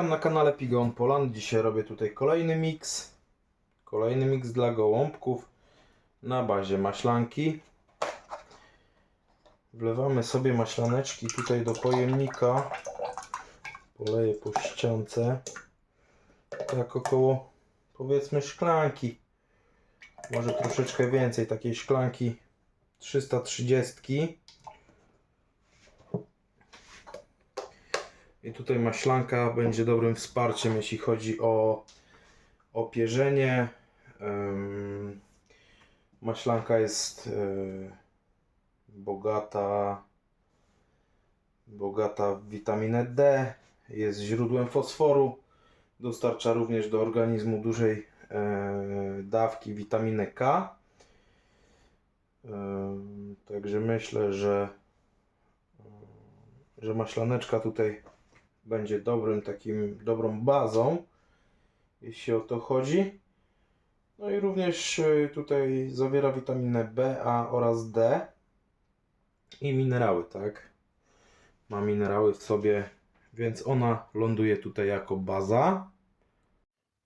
Witam na kanale Pigon Poland. Dzisiaj robię tutaj kolejny miks. Kolejny miks dla gołąbków na bazie maślanki. Wlewamy sobie maślaneczki tutaj do pojemnika. Poleję po ściance. Tak około powiedzmy szklanki. Może troszeczkę więcej takiej szklanki 330. I tutaj maślanka będzie dobrym wsparciem, jeśli chodzi o, o pierzenie. Ym, maślanka jest y, bogata, bogata w witaminę D, jest źródłem fosforu, dostarcza również do organizmu dużej y, dawki witaminy K. Także myślę, że, że maślaneczka tutaj będzie dobrym takim, dobrą bazą, jeśli o to chodzi. No i również y, tutaj zawiera witaminę B, A oraz D i minerały, tak? Ma minerały w sobie, więc ona ląduje tutaj jako baza.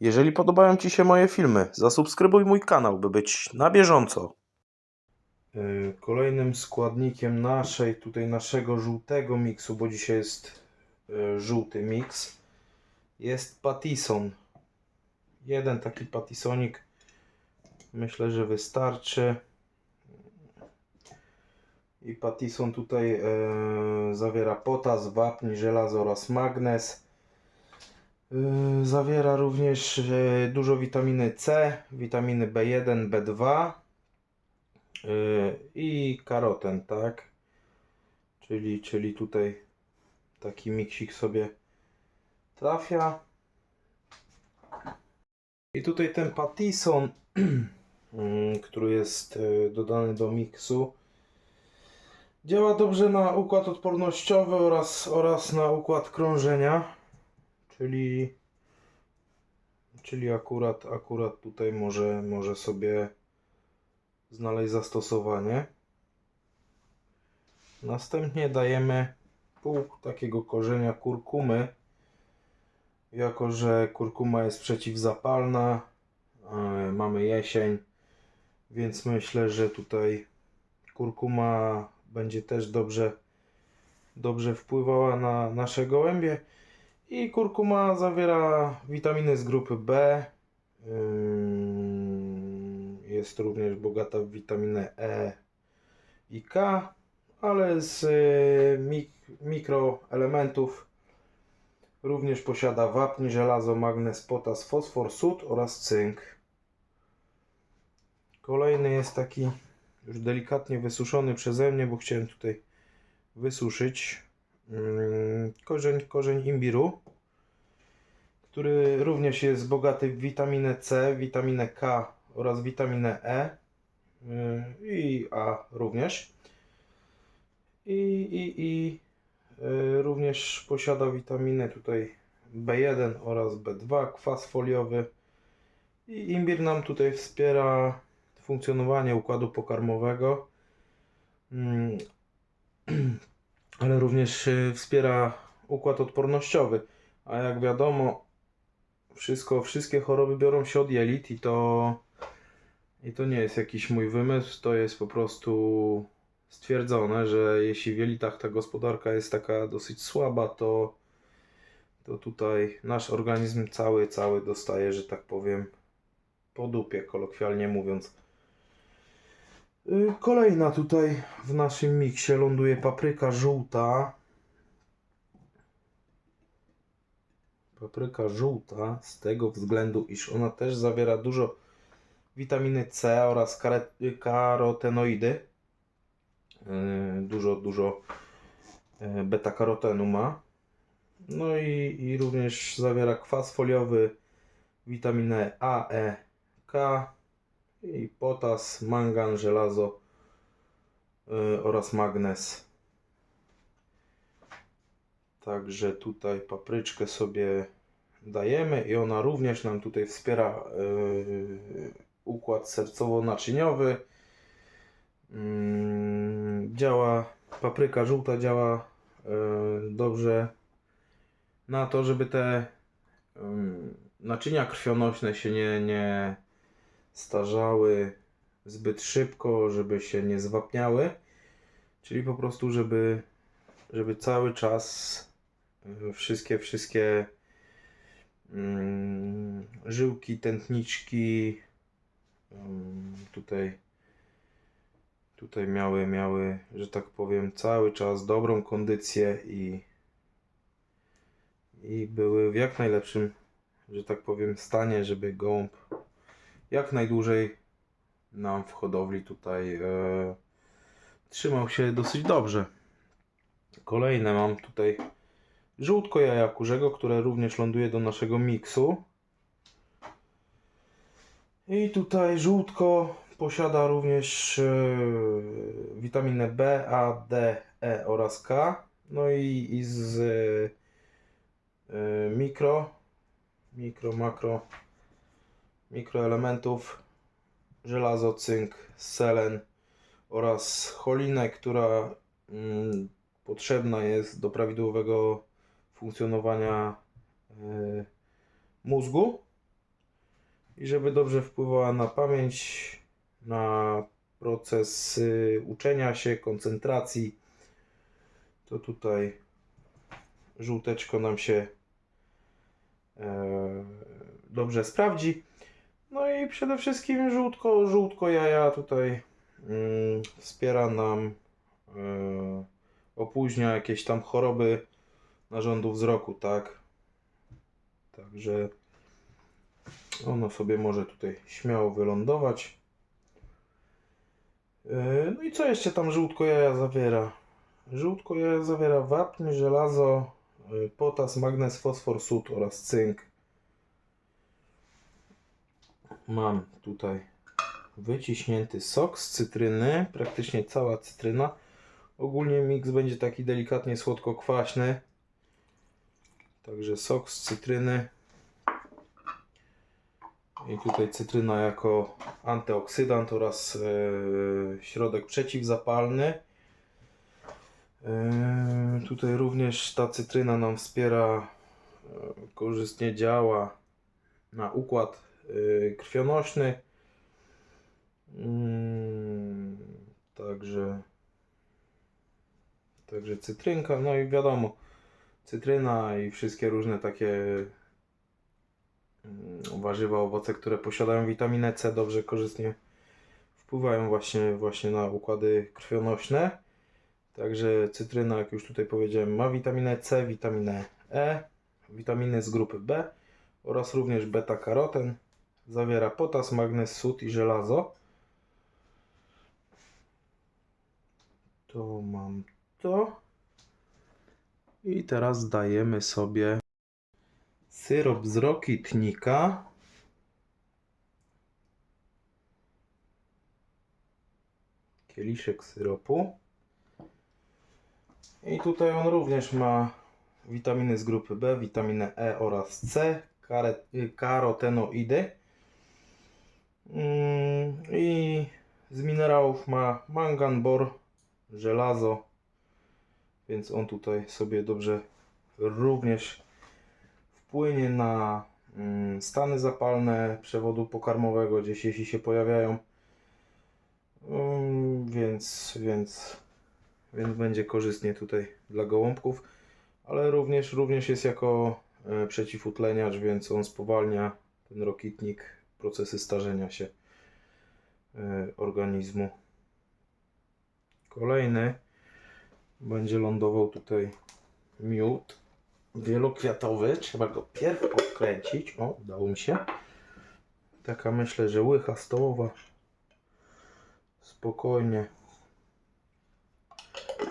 Jeżeli podobają Ci się moje filmy, zasubskrybuj mój kanał, by być na bieżąco. Y, Kolejnym składnikiem naszej, tutaj naszego żółtego miksu, bo dzisiaj jest żółty miks jest patison. Jeden taki patisonik myślę, że wystarczy. I patison tutaj e, zawiera potas, wapń, żelazo oraz magnez. E, zawiera również e, dużo witaminy C, witaminy B1, B2 e, i karoten, tak? Czyli, czyli tutaj taki miksik sobie trafia. I tutaj ten patison, mm, który jest e, dodany do miksu, działa dobrze na układ odpornościowy oraz, oraz na układ krążenia, czyli, czyli akurat, akurat tutaj może, może sobie znaleźć zastosowanie. Następnie dajemy pół takiego korzenia kurkumy. Jako, że kurkuma jest przeciwzapalna, e, mamy jesień, więc myślę, że tutaj kurkuma będzie też dobrze, dobrze wpływała na nasze gołębie. I kurkuma zawiera witaminy z grupy B. Jest również bogata w witaminę E i K ale z y, mik mikroelementów również posiada wapń, żelazo, magnez, potas, fosfor, sód oraz cynk. Kolejny jest taki już delikatnie wysuszony przeze mnie, bo chciałem tutaj wysuszyć mm, korzeń, korzeń imbiru, który również jest bogaty w witaminę C, witaminę K oraz witaminę E y, i A również i, i, i y, również posiada witaminy tutaj B1 oraz B2, kwas foliowy. I imbir nam tutaj wspiera funkcjonowanie układu pokarmowego, Mm, ale również y, wspiera układ odpornościowy, a jak wiadomo wszystko, wszystkie choroby biorą się od jelit i to i to nie jest jakiś mój wymysł, to jest po prostu stwierdzone, że jeśli w jelitach ta gospodarka jest taka dosyć słaba, to, to tutaj nasz organizm cały, cały dostaje, że tak powiem, po dupie, kolokwialnie mówiąc. Y, Kolejna tutaj w naszym miksie ląduje papryka żółta. Papryka żółta z tego względu, iż ona też zawiera dużo witaminy C oraz karotenoidy. Yy, dużo, dużo yy, beta-karotenu ma. No i, i również zawiera kwas foliowy, witaminę A, E, K i potas, mangan, żelazo yy, oraz magnez. Także tutaj papryczkę sobie dajemy i ona również nam tutaj wspiera yy, układ sercowo-naczyniowy. Mm, działa, papryka żółta działa e, dobrze na to, żeby te naczynia krwionośne się nie, nie starzały zbyt szybko, żeby się nie zwapniały. Czyli po prostu, żeby, żeby cały czas y, wszystkie, wszystkie mm, żyłki, tętniczki tutaj tutaj miały, miały, że tak powiem, cały czas dobrą kondycję i, i były w jak najlepszym, że tak powiem, stanie, żeby gołąb jak najdłużej nam w hodowli tutaj e, trzymał się dosyć dobrze. Kolejne mam tutaj żółtko jaja kurzego, które również ląduje do naszego miksu. I tutaj żółtko posiada również e, witaminę B, A, D, E oraz K. No i, i z e, mikro, mikro, makro, mikroelementów żelazo, cynk, selen oraz cholinę, która mm, potrzebna jest do prawidłowego funkcjonowania e, mózgu i żeby dobrze wpływała na pamięć, na proces uczenia się, koncentracji, to tutaj żółteczko nam się e, dobrze sprawdzi. No i przede wszystkim żółtko, żółtko jaja tutaj mm, wspiera nam, e, opóźnia jakieś tam choroby narządu wzroku, tak? Także ono sobie może tutaj śmiało wylądować. Yy, No i co jeszcze tam żółtko jaja zawiera? Żółtko jaja zawiera wapń, żelazo, yy, potas, magnez, fosfor, sód oraz cynk. Mam tutaj wyciśnięty sok z cytryny, praktycznie cała cytryna. Ogólnie miks będzie taki delikatnie słodko-kwaśny. Także sok z cytryny. I tutaj cytryna jako antyoksydant oraz e, środek przeciwzapalny. E, tutaj również ta cytryna nam wspiera, e, korzystnie działa na układ e, krwionośny. Mm, Także, także cytrynka, no i wiadomo, cytryna i wszystkie różne takie warzywa, owoce, które posiadają witaminę C, dobrze, korzystnie wpływają właśnie, właśnie na układy krwionośne. Także cytryna, jak już tutaj powiedziałem, ma witaminę C, witaminę E, witaminy z grupy B oraz również beta-karoten. Zawiera potas, magnez, sód i żelazo. To mam to. I teraz dajemy sobie syrop z rokitnika. Kieliszek syropu. I tutaj on również ma witaminy z grupy B, witaminę E oraz C, y, karotenoidy. Mm, I z minerałów ma mangan, bor, żelazo, więc on tutaj sobie dobrze również wpłynie na mm, stany zapalne przewodu pokarmowego, gdzieś jeśli się pojawiają. Mm, Więc, więc, więc będzie korzystnie tutaj dla gołąbków, ale również, również jest jako e, przeciwutleniacz, więc on spowalnia ten rokitnik procesy starzenia się e, organizmu. Kolejny będzie lądował tutaj miód wielokwiatowy. Trzeba go pierw podkręcić. O, udało mi się. Taka myślę, że łycha stołowa. Spokojnie.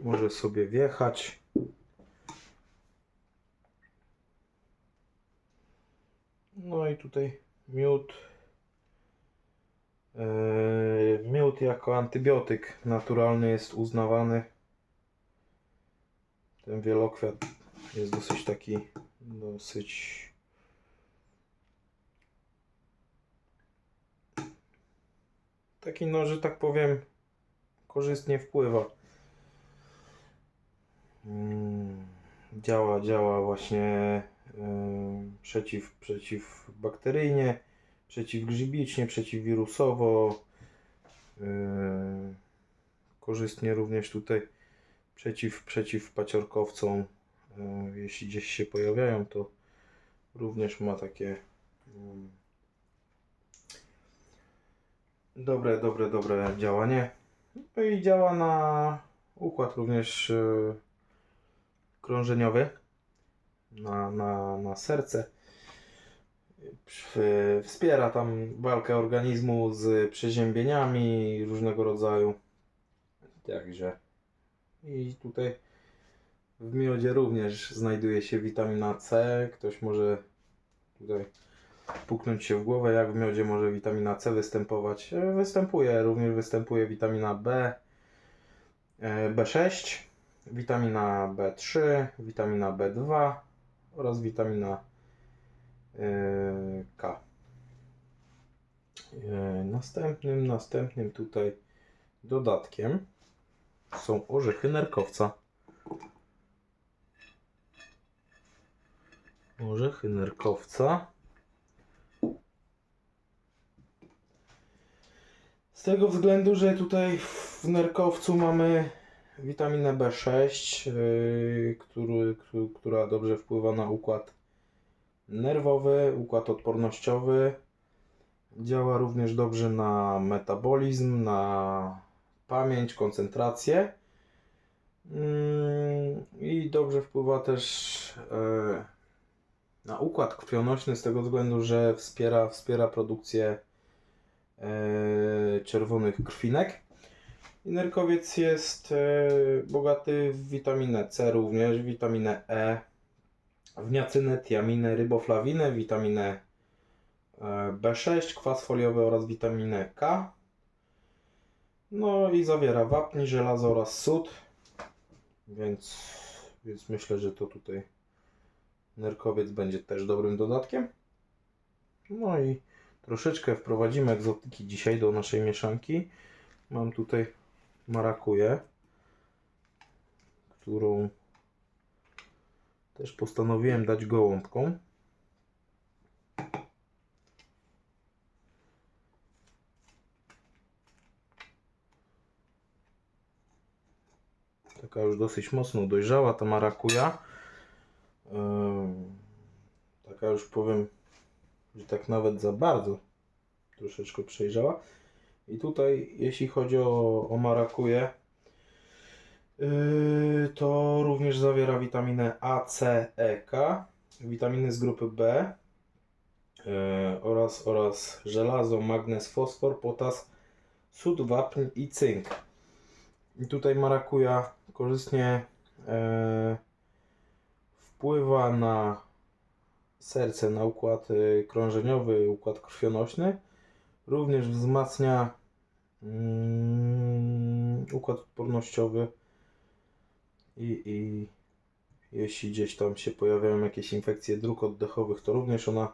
Może sobie wjechać. No i tutaj miód. Yy, miód jako antybiotyk naturalny jest uznawany. Ten wielokwiat jest dosyć taki, dosyć taki, no, że tak powiem, korzystnie wpływa. Mm, Działa, działa właśnie przeciw, przeciwbakteryjnie, przeciwgrzybicznie, przeciwwirusowo. Yy, korzystnie również tutaj przeciw, przeciw paciorkowcom. Yy, jeśli gdzieś się pojawiają, to również ma takie mm, dobre, dobre, dobre działanie. No i działa na układ również yy, krążeniowy, na, na, na serce. Wspiera tam walkę organizmu z przeziębieniami różnego rodzaju. Także i tutaj w miodzie również znajduje się witamina C. Ktoś może tutaj puknąć się w głowę, jak w miodzie może witamina C występować. E, Występuje, również występuje witamina B, e, B6, witamina B3, witamina B2 oraz witamina e, K. Następnym, następnym tutaj dodatkiem są orzechy nerkowca. Orzechy nerkowca. Z tego względu, że tutaj w nerkowcu mamy witaminę B6, yy, który, któ- która dobrze wpływa na układ nerwowy, układ odpornościowy. Działa również dobrze na metabolizm, na pamięć, koncentrację. Mm, I dobrze wpływa też e, na układ krwionośny z tego względu, że wspiera, wspiera produkcję e, czerwonych krwinek. I nerkowiec jest e, bogaty w witaminę C również, witaminę E, w niacynę, tiaminę, ryboflawinę, witaminę e, B6, kwas foliowy oraz witaminę K. No i zawiera wapń, żelazo oraz sód. Więc, więc myślę, że to tutaj nerkowiec będzie też dobrym dodatkiem. No i troszeczkę wprowadzimy egzotyki dzisiaj do naszej mieszanki. Mam tutaj marakuję, którą też postanowiłem dać gołąbkom. Taka już dosyć mocno dojrzała ta marakuja. Taka już powiem, że tak nawet za bardzo troszeczkę przejrzała. I tutaj, jeśli chodzi o, o marakuję, yy, to również zawiera witaminę A, C, E, K, witaminy z grupy B yy, oraz, oraz żelazo, magnez, fosfor, potas, sód, wapń i cynk. I tutaj marakuja korzystnie e, wpływa na serce, na układ e, krążeniowy, układ krwionośny. Również wzmacnia mm, układ odpornościowy i, i jeśli gdzieś tam się pojawiają jakieś infekcje dróg oddechowych, to również ona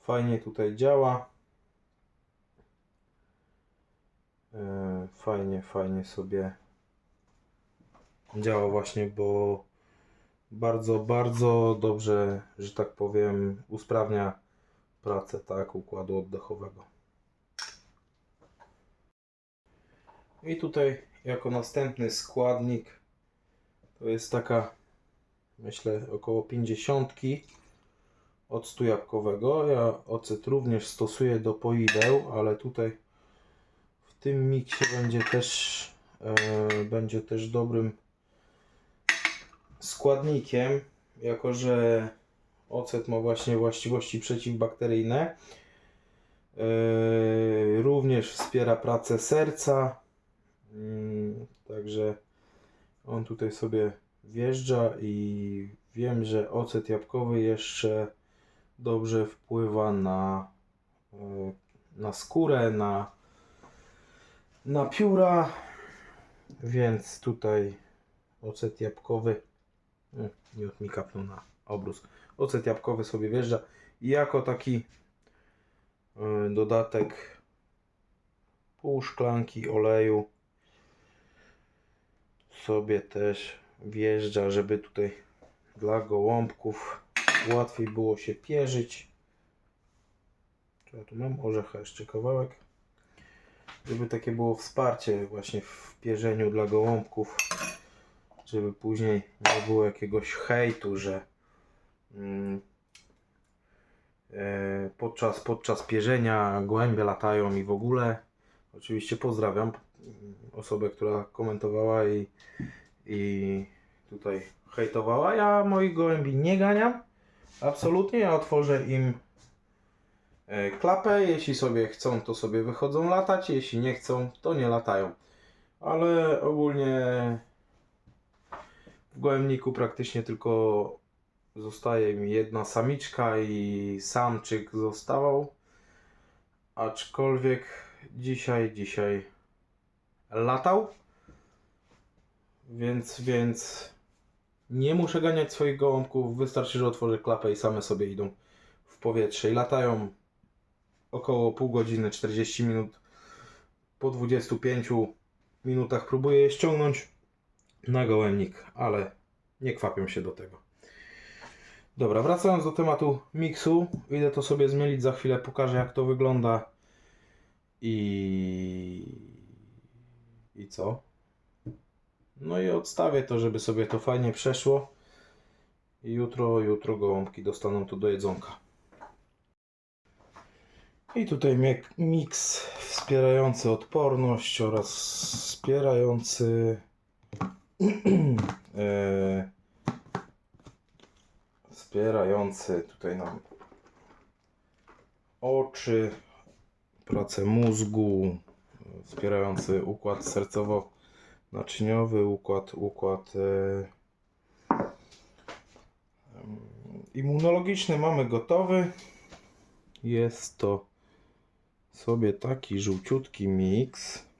fajnie tutaj działa. E, fajnie, fajnie sobie działa właśnie, bo bardzo, bardzo dobrze, że tak powiem, usprawnia pracę tak układu oddechowego. I tutaj jako następny składnik to jest taka myślę około 50 octu jabłkowego. Ja ocet również stosuję do poideł, ale tutaj w tym miksie będzie też e, będzie też dobrym składnikiem, jako że ocet ma właśnie właściwości przeciwbakteryjne. E, również wspiera pracę serca. Mm, Także on tutaj sobie wjeżdża i wiem, że ocet jabłkowy jeszcze dobrze wpływa na, e, na skórę, na, na pióra, więc tutaj ocet jabłkowy, mm, miód mi kapnął na obrus, ocet jabłkowy sobie wjeżdża i jako taki e, dodatek pół szklanki oleju sobie też wjeżdża, żeby tutaj dla gołąbków łatwiej było się pierzyć. Ja tu mam orzecha jeszcze kawałek? Żeby takie było wsparcie właśnie w pierzeniu dla gołąbków, żeby później nie było jakiegoś hejtu, że mm, e, podczas, podczas pierzenia gołębie latają i w ogóle. Oczywiście pozdrawiam mm, osobę, która komentowała i, i tutaj hejtowała. Ja moich gołębi nie ganiam. Absolutnie. Ja otworzę im e, klapę. Jeśli sobie chcą, to sobie wychodzą latać. Jeśli nie chcą, to nie latają. Ale ogólnie w gołębniku praktycznie tylko zostaje mi jedna samiczka i samczyk zostawał. Aczkolwiek dzisiaj, dzisiaj latał. Więc, więc nie muszę ganiać swoich gołąbków. Wystarczy, że otworzę klapę i same sobie idą w powietrze i latają około pół godziny, 40 minut. Po 25 minutach próbuję je ściągnąć na gołębnik, ale nie kwapią się do tego. Dobra, wracając do tematu miksu, idę to sobie zmielić, za chwilę pokażę jak to wygląda i... i co? No i odstawię to, żeby sobie to fajnie przeszło i jutro, jutro gołąbki dostaną to do jedzonka. I tutaj miks wspierający odporność oraz wspierający e, wspierający tutaj nam oczy, pracę mózgu, wspierający układ sercowo-naczyniowy, układ, układ e, immunologiczny mamy gotowy. Jest to sobie taki żółciutki miks.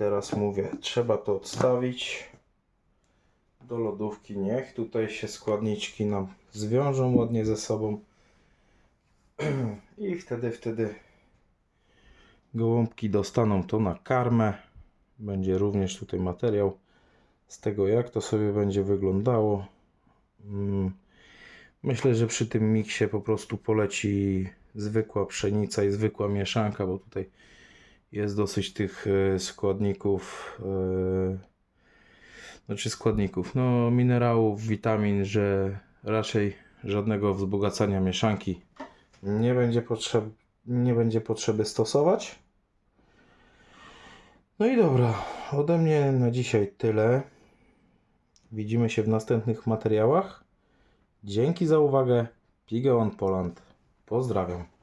Teraz mówię, trzeba to odstawić do lodówki. Niech tutaj się składniczki nam zwiążą ładnie ze sobą. I wtedy, wtedy gołąbki dostaną to na karmę. Będzie również tutaj materiał z tego, jak to sobie będzie wyglądało. Mm, Myślę, że przy tym miksie po prostu poleci zwykła pszenica i zwykła mieszanka, bo tutaj jest dosyć tych e, składników, e, znaczy składników, no minerałów, witamin, że raczej żadnego wzbogacania mieszanki nie będzie, potrzeb, nie będzie potrzeby stosować. No i dobra, ode mnie na dzisiaj tyle. Widzimy się w następnych materiałach. Dzięki za uwagę. Pigeon Poland. Pozdrawiam.